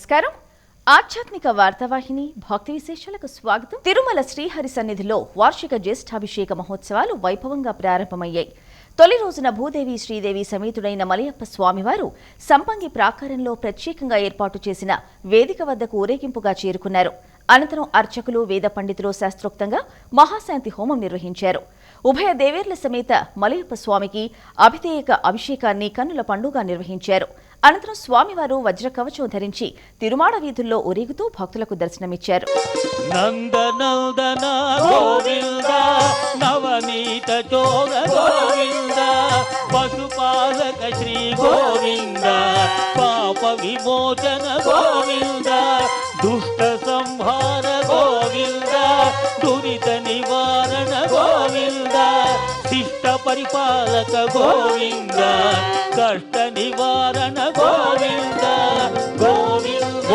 నమస్కారం. ఆధ్యాత్మిక వార్తావాహిని భక్తి విశేషాలకు స్వాగతం. తిరుమల శ్రీహరి సన్నిధిలో వార్షిక జ్యేష్ఠాభిషేక మహోత్సవాలు వైభవంగా ప్రారంభమయ్యాయి. తొలి రోజున భూదేవి శ్రీదేవి సమేతుడైన మలయప్ప స్వామివారు సంపంగి ప్రాకారంలో ప్రత్యేకంగా ఏర్పాటు చేసిన వేదిక వద్దకు ఊరేగింపుగా చేరుకున్నారు. అనంతరం అర్చకులు వేద పండితులు శాస్త్రోక్తంగా మహాశాంతి హోమం నిర్వహించారు. ఉభయ దేవేర్ల సమేత మలయప్ప స్వామికి అభిధేయక అభిషేకాన్ని కన్నుల పండుగ నిర్వహించారు. అనంతరం స్వామివారు వజ్ర కవచం ధరించి తిరుమాడ వీధుల్లో ఊరేగుతూ భక్తులకు దర్శనమిచ్చారు. నందనందన గోవింద నవనీత చోర గోవింద పశుపాలక శ్రీ గోవింద పాప విమోచన గోవింద దుష్ట సంహార గోవింద దురిత నివారణ గోవింద పరిపాలక గోవింద కష్ట నివారణ గోవింద గోవింద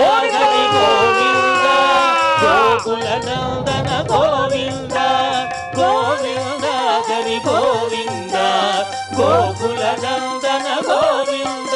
గోవింద గోకుల నందన గోవింద గోవింద గరి గోవింద గోకుల నందన గోవింద.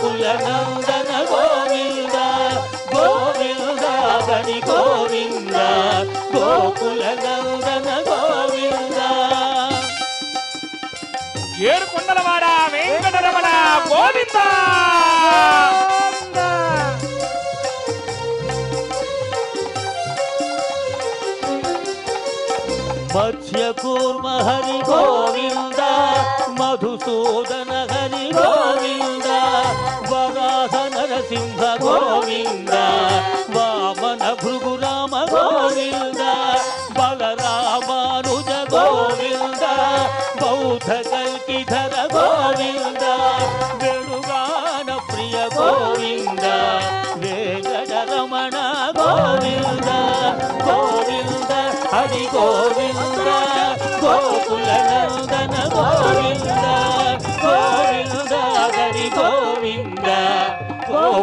గోకుల నందన గోవింద గోవింద గణి గోవింద గోకుల నందన గోవింద ఏడుకొండలవాడ వెంకటరమణ గోవిందా! మత్స్య కూర్మ హరి గోవింద మధుసూదన హరి గోవింద వరాహ నరసింహ గోవింద వామన భృగు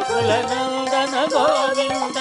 గోకుల నందన గోవింద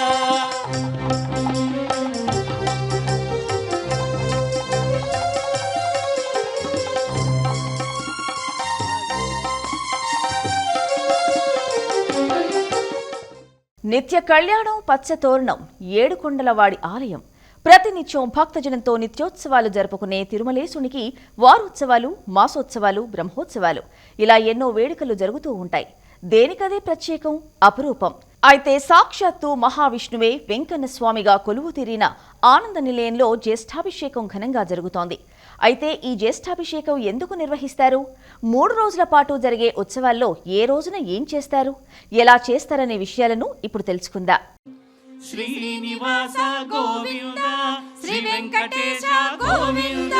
నిత్య కళ్యాణం పచ్చతోరణం ఏడుకొండలవాడి ఆలయం. ప్రతినిత్యం భక్తజనంతో నిత్యోత్సవాలు జరుపుకునే తిరుమలేశునికి వారోత్సవాలు మాసోత్సవాలు బ్రహ్మోత్సవాలు ఇలా ఎన్నో వేడుకలు జరుగుతూ ఉంటాయి. దేనికదే ప్రత్యేకం? అపురూపం. అయితే సాక్షాత్తు మహావిష్ణువే వెంకన్న స్వామిగా కొలువు తీరిన ఆనంద నిలయంలో జ్యేష్ఠాభిషేకం ఘనంగా జరుగుతోంది. అయితే ఈ జ్యేష్ఠాభిషేకం ఎందుకు నిర్వహిస్తారు? మూడు రోజుల పాటు జరిగే ఉత్సవాల్లో ఏ రోజున ఏం చేస్తారు? ఎలా చేస్తారనే విషయాలను ఇప్పుడు తెలుసుకుందా. శ్రీనివాస గోవింద శ్రీ వెంకటేశ గోవింద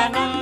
वीरनंद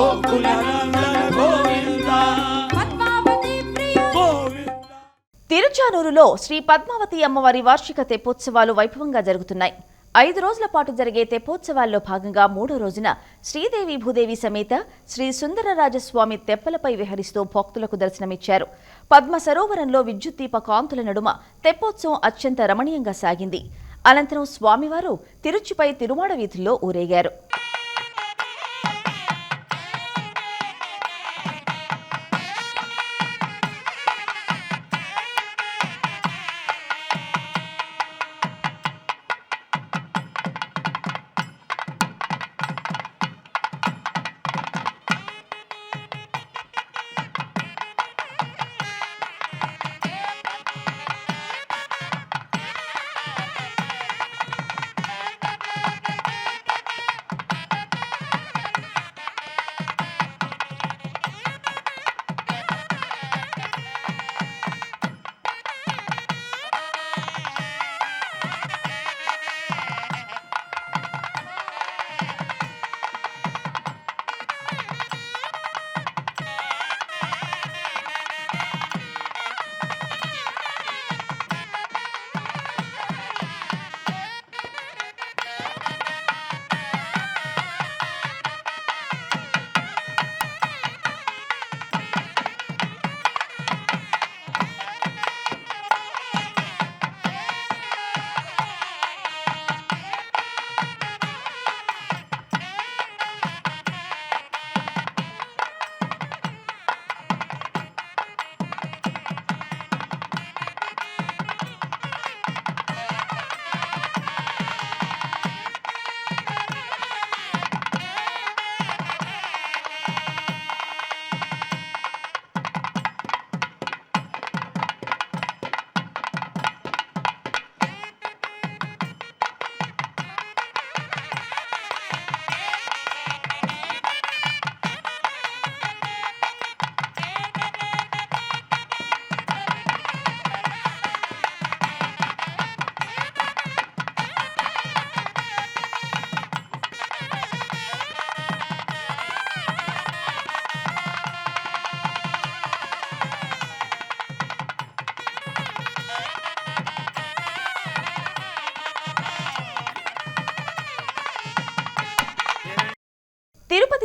గోకుల నందన గోవింద. పద్మావతి ప్రియ గోవింద. తిరుచానూరులో శ్రీ పద్మావతి అమ్మవారి వార్షిక తెప్పోత్సవాలు వైభవంగా జరుగుతున్నాయి. ఐదు రోజుల పాటు జరిగే తెప్పోత్సవాల్లో భాగంగా మూడో రోజున శ్రీదేవి భూదేవి సమేత శ్రీ సుందరరాజస్వామి తెప్పలపై విహరిస్తూ భక్తులకు దర్శనమిచ్చారు. పద్మ సరోవరంలో విద్యుత్ దీప కాంతుల నడుమ తెప్పోత్సవం అత్యంత రమణీయంగా సాగింది. అనంతరం స్వామివారు తిరుచిపై తిరుమాడ వీధుల్లో ఊరేగారు.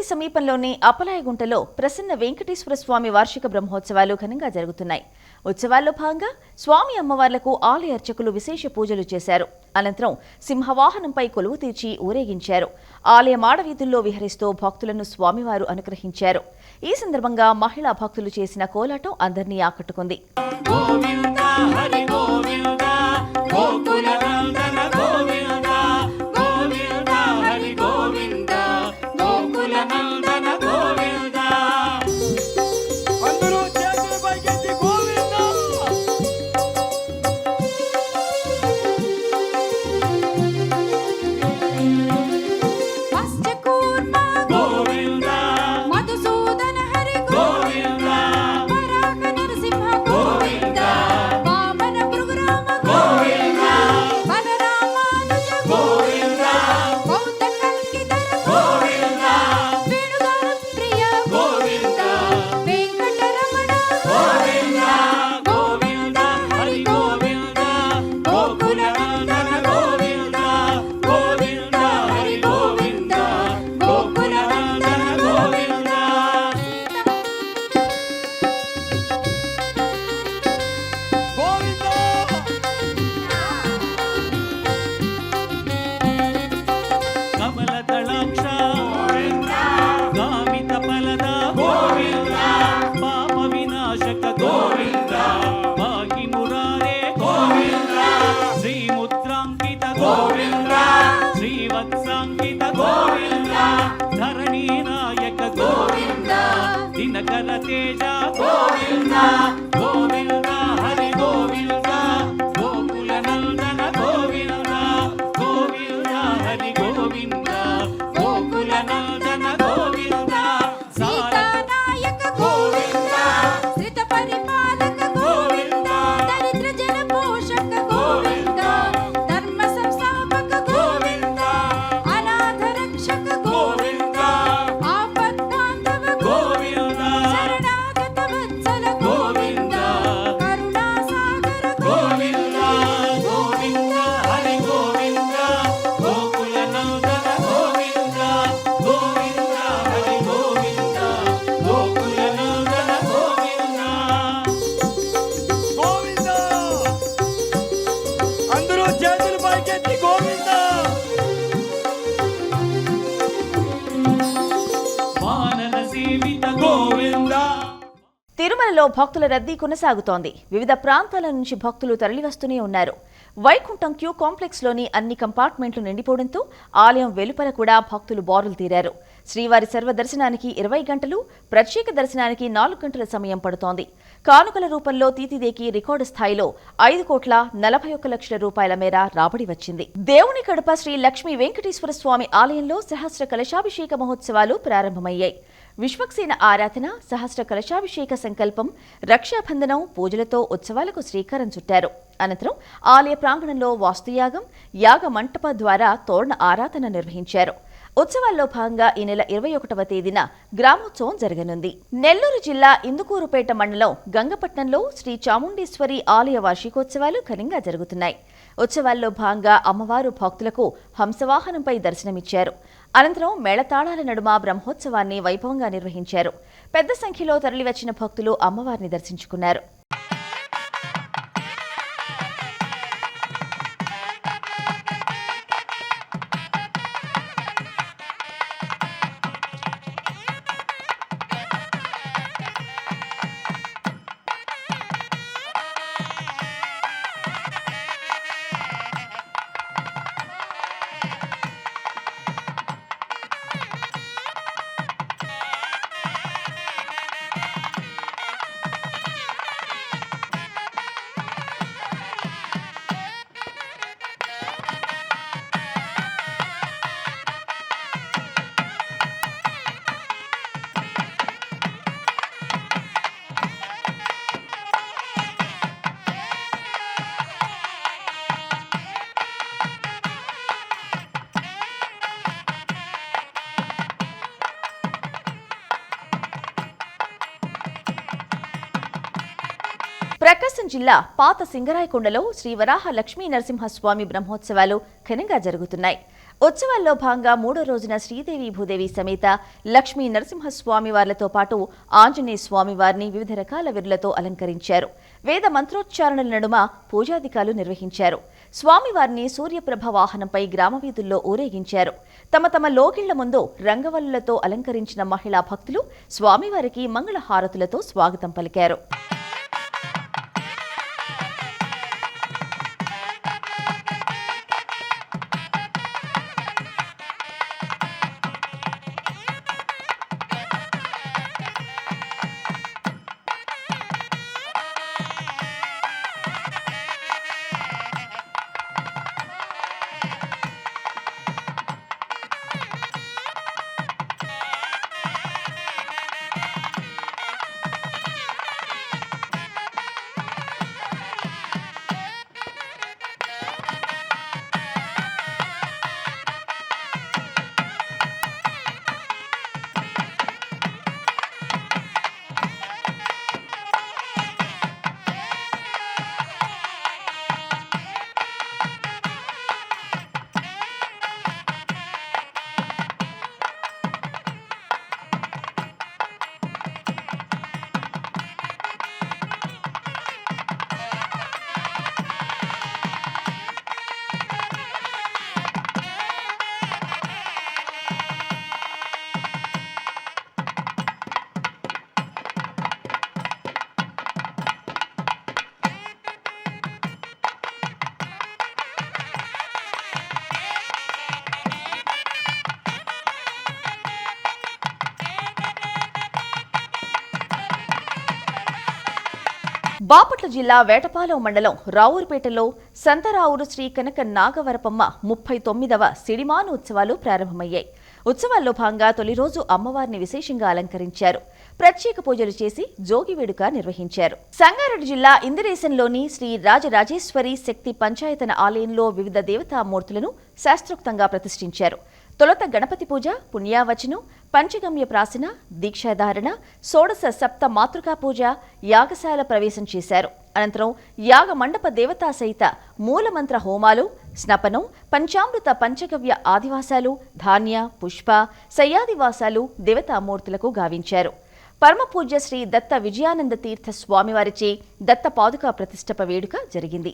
సమీపంలోని అపలాయగుంటలో ప్రసన్న వెంకటేశ్వర స్వామి వార్షిక బ్రహ్మోత్సవాలు ఘనంగా జరుగుతున్నాయి. ఉత్సవాల్లో భాగంగా స్వామి అమ్మవార్లకు ఆలయ అర్చకులు విశేష పూజలు చేశారు. అనంతరం సింహవాహనంపై కొలువు తీర్చి ఊరేగించారు. ఆలయ మాడవీధుల్లో విహరిస్తూ భక్తులను స్వామివారు అనుగ్రహించారు. ఈ సందర్భంగా మహిళా భక్తులు చేసిన కోలాటం అందరినీ ఆకట్టుకుంది. నకర తేజ గోవిందా. తిరుమలలో భక్తుల రద్దీ కొనసాగుతోంది. వివిధ ప్రాంతాల నుంచి భక్తులు తరలివస్తూనే ఉన్నారు. వైకుంఠం క్యూ కాంప్లెక్స్లోని అన్ని కంపార్ట్మెంట్లు నిండిపోవడంతో ఆలయం వెలుపల కూడా భక్తులు బారులు తీరారు. శ్రీవారి సర్వ దర్శనానికి ఇరవై గంటలు ప్రత్యేక దర్శనానికి నాలుగు గంటల సమయం పడుతోంది. కానుకల రూపంలో తీతిదేకి రికార్డు స్థాయిలో ఐదు కోట్ల నలభై ఒక్క లక్షల రూపాయల మేర రాబడి వచ్చింది. దేవుని కడప శ్రీ లక్ష్మీ వెంకటేశ్వర స్వామి ఆలయంలో సహస్ర కలశాభిషేక మహోత్సవాలు ప్రారంభమయ్యాయి. విశ్వక్సేన ఆరాధన సహస్ర కలశాభిషేక సంకల్పం రక్షాబంధనం పూజలతో ఉత్సవాలకు శ్రీకారం చుట్టారు. అనంతరం ఆలయ ప్రాంగణంలో వాస్తుయాగం యాగ మంటప ద్వారా తోరణ ఆరాధన నిర్వహించారు. ఉత్సవాల్లో భాగంగా ఈ నెల ఇరవై ఒకటవ తేదీన గ్రామోత్సవం జరగనుంది. నెల్లూరు జిల్లా ఇందుకూరుపేట మండలం గంగపట్నంలో శ్రీ చాముండేశ్వరి ఆలయ వార్షికోత్సవాలు ఘనంగా జరుగుతున్నాయి. ఉత్సవాల్లో భాగంగా అమ్మవారు భక్తులకు హంసవాహనంపై దర్శనమిచ్చారు. అనంతరం మేళతాళాల నడుమ బ్రహ్మోత్సవాన్ని వైభవంగా నిర్వహించారు. పెద్ద సంఖ్యలో తరలివచ్చిన భక్తులు అమ్మవారిని దర్శించుకున్నారు. జిల్లా పాత సింగరాయకొండలో శ్రీ వరాహ లక్ష్మీ నరసింహస్వామి బ్రహ్మోత్సవాలు ఘనంగా జరుగుతున్నాయి. ఉత్సవాల్లో భాగంగా మూడో రోజున శ్రీదేవి భూదేవి సమేత లక్ష్మీ నరసింహస్వామి వార్లతో పాటు ఆంజనేయ స్వామి వారిని వివిధ రకాల విరులతో అలంకరించారు. వేద మంత్రోచ్చారణల నడుమ పూజాధికాలు నిర్వహించారు. స్వామివారిని సూర్యప్రభ వాహనంపై గ్రామ వీధుల్లో ఊరేగించారు. తమ తమ లోగిళ్ళ ముందు రంగవల్లులతో అలంకరించిన మహిళా భక్తులు స్వామివారికి మంగళ హారతులతో స్వాగతం పలికారు. బాపట్ల జిల్లా వేటపాలెం మండలం రావూరుపేటలో సంతరావురు శ్రీ కనక నాగవరపమ్మ ముప్పై తొమ్మిదవ సిడిమాను ఉత్సవాలు ప్రారంభమయ్యాయి. ఉత్సవాల్లో భాగంగా తొలి రోజు అమ్మవారిని విశేషంగా అలంకరించారు. ప్రత్యేక పూజలు చేసి జోగి వేడుక నిర్వహించారు. సంగారెడ్డి జిల్లా ఇందిరేశంలోని శ్రీ రాజరాజేశ్వరి శక్తి పంచాయతన ఆలయంలో వివిధ దేవతామూర్తులను శాస్త్రోక్తంగా ప్రతిష్ఠించారు. తొలత గణపతి పూజ పుణ్యావచనం పంచగమ్య ప్రాసన దీక్షాధారణ షోడశ సప్త మాతృకా పూజ యాగశాల ప్రవేశం చేశారు. అనంతరం యాగ మండప దేవతా సహిత మూలమంత్ర హోమాలు స్నపనం పంచామృత పంచగవ్య ఆదివాసాలు ధాన్య పుష్ప శయ్యాదివాసాలు దేవతామూర్తులకు గావించారు. పరమపూజ్య శ్రీ దత్త విజయానంద తీర్థ స్వామివారిచే దత్త పాదుకా ప్రతిష్టప వేడుక జరిగింది.